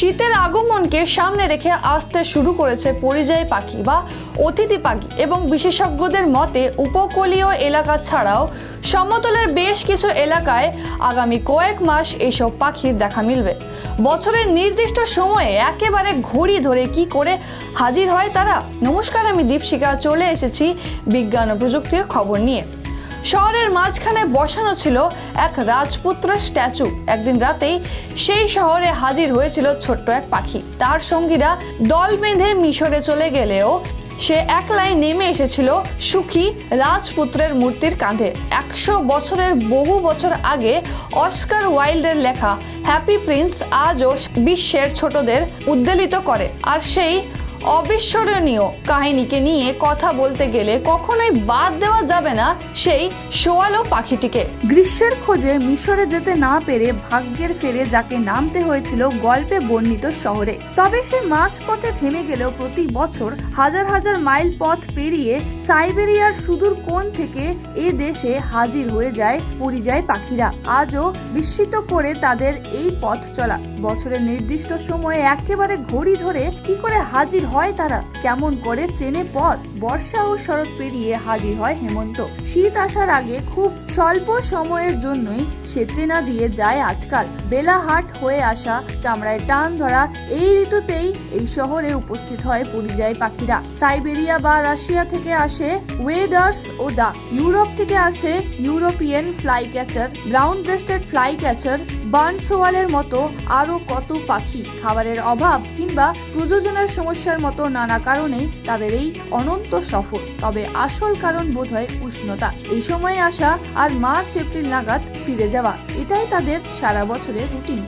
শীতের আগমনকে সামনে রেখে আসতে শুরু করেছে পরিযায়ী পাখি বা অতিথি পাখি এবং বিশেষজ্ঞদের মতে উপকূলীয় এলাকা ছাড়াও সমতলের বেশ কিছু এলাকায় আগামী কয়েক মাস এসব পাখির দেখা মিলবে। বছরের নির্দিষ্ট সময়ে একেবারে ঘড়ি ধরে কি করে হাজির হয় তারা? নমস্কার, আমি দীপশিকা চলে এসেছি বিজ্ঞান ও প্রযুক্তির খবর নিয়ে। শহরের মাঝখানে বসানো ছিল এক রাজপুত্রের স্ট্যাচু। একদিন রাতেই সেই শহরে হাজির হয়েছিল ছোট্ট এক পাখি। তার সঙ্গীরা দল বেঁধে মিশরে চলে গেলেও সে একলাই নেমে এসেছিল সুখী রাজপুত্রের মূর্তির কাঁধে। একশো বছরের বহু বছর আগে অস্কার ওয়াইল্ডের লেখা, হ্যাপি প্রিন্স আজও বিশ্বের ছোটদের উদ্বেলিত করে। আর সেই অবিস্মরণীয় কাহিনীকে নিয়ে কথা বলতে গেলে কখনোই বাদ দেওয়া যাবে না সেই শোয়ালো পাখিটিকে। গ্রীষ্মের খোঁজে মিশরে যেতে না পেরে ভাগ্যের ফেরে যাকে নামতে হয়েছিল গল্পে বর্ণিত শহরে। তবে সে মাঝপথে থেমে গেলেও প্রতি বছর হাজার হাজার মাইল পথ পেরিয়ে সাইবেরিয়ার সুদূর কোণ থেকে এ দেশে হাজির হয়ে যায় পরিযায়ী পাখিরা। আজও বিস্মিত করে তাদের এই পথ চলা। বছরের নির্দিষ্ট সময়ে একেবারে ঘড়ি ধরে কি করে হাজির হয় তারা। কেমন করে চেনে পথ, বর্ষা ও শরৎ পেরিয়ে হাজির হয় হেমন্ত। শীত আসার আগে খুব স্বল্প সময়ের জন্যই সে চেনা দিয়ে যায় আজকাল। বেলাহাট হয়ে আসা চামড়ায় টান ধরা, এই ঋতুতেই এই শহরে উপস্থিত হয় পরিযায়ী পাখিরা। সাইবেরিয়া বা রাশিয়া থেকে আসে ওয়েডার্স ও ডাক ইউরোপ থেকে আসে European flycatcher brown breasted flycatcher বার্নসোয়ালের মতো আরও কত পাখি খাবারের অভাব কিংবা প্রযোজনার সমস্যার মতো নানা কারণেই তাদের এই অনন্ত সফর। তবে আসল কারণ বোধ হয় উষ্ণতা। এই সময়ে আসা আর মার্চ, এপ্রিল নাগাদ ফিরে যাওয়া। এটাই তাদের সারা বছরের রুটিন।